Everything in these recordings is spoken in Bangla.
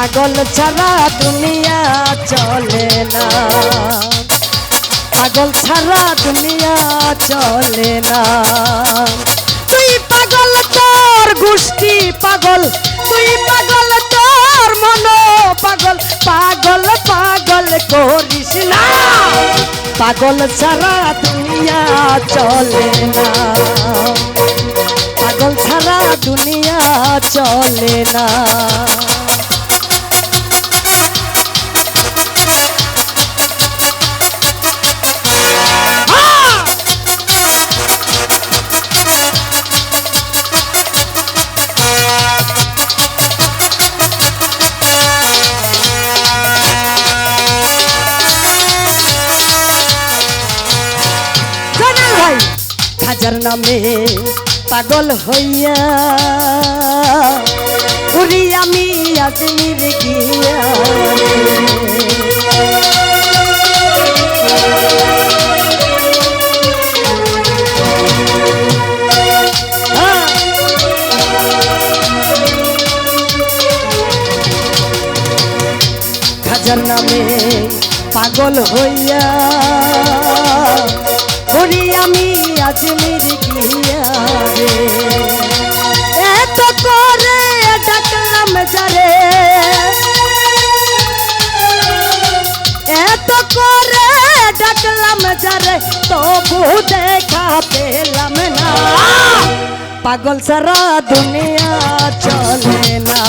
পাগল ছাড়া দুনিয়া চলে না। পাগল ছাড়া দুনিয়া চলে না। তুই পাগল তোর গোষ্ঠী পাগল, তুই পাগল তোর মন পাগল পাগল পাগল করিস না। পাগল ছাড়া দুনিয়া চলে না। পাগল ছাড়া দুনিয়া চলে না। হাজার নামে পাগল হইয়া। উড়ি আমি আজমির গিয়া। খাজার নামে পাগল হইয়া। করি আমি আজমির গিয়া এত করে ডাকলাম যারে। এত করে ডাকলাম যারে, তবু দেখা পেলাম না। পাগল সারা দুনিয়া চলে না।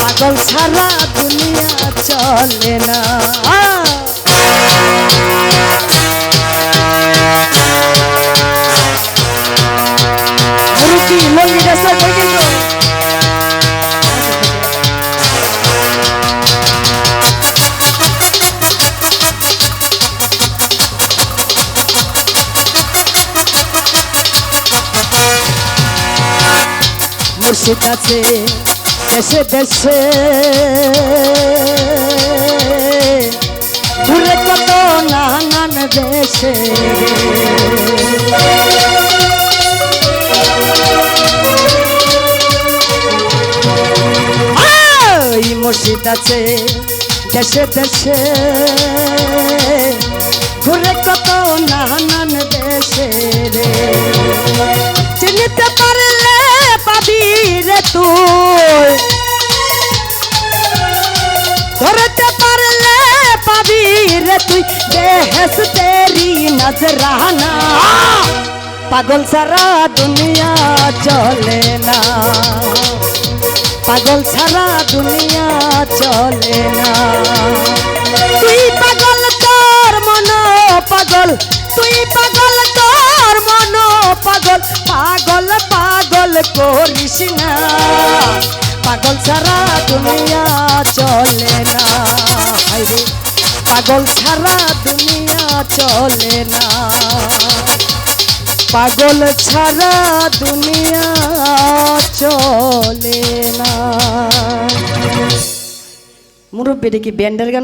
পাগল সারা দুনিয়া চলে না। মুর্শিদ আছে দেশে দেশে ঘুরে কত নানান দেশে। মুর্শিদ আছে, দেশে দেশে। ঘুরে কত নানান দেশে রে। চিনিতে রে তুই বেহেস তেরি নজরানা। পাগল সারা দুনিয়া চলে না। পাগল সারা দুনিয়া চলে না। তুই পাগল তোর মন পাগল। তুই পাগল তোর মন পাগল। পাগল পাগল করিস না। পাগল সারা দুনিয়া চলে না। হায়রে পাগল ছাড়া দুনিয়া চলে না। পাগল ছাড়া দুনিয়া চলে না। মুরব্বী কি ব্যান্ডের গান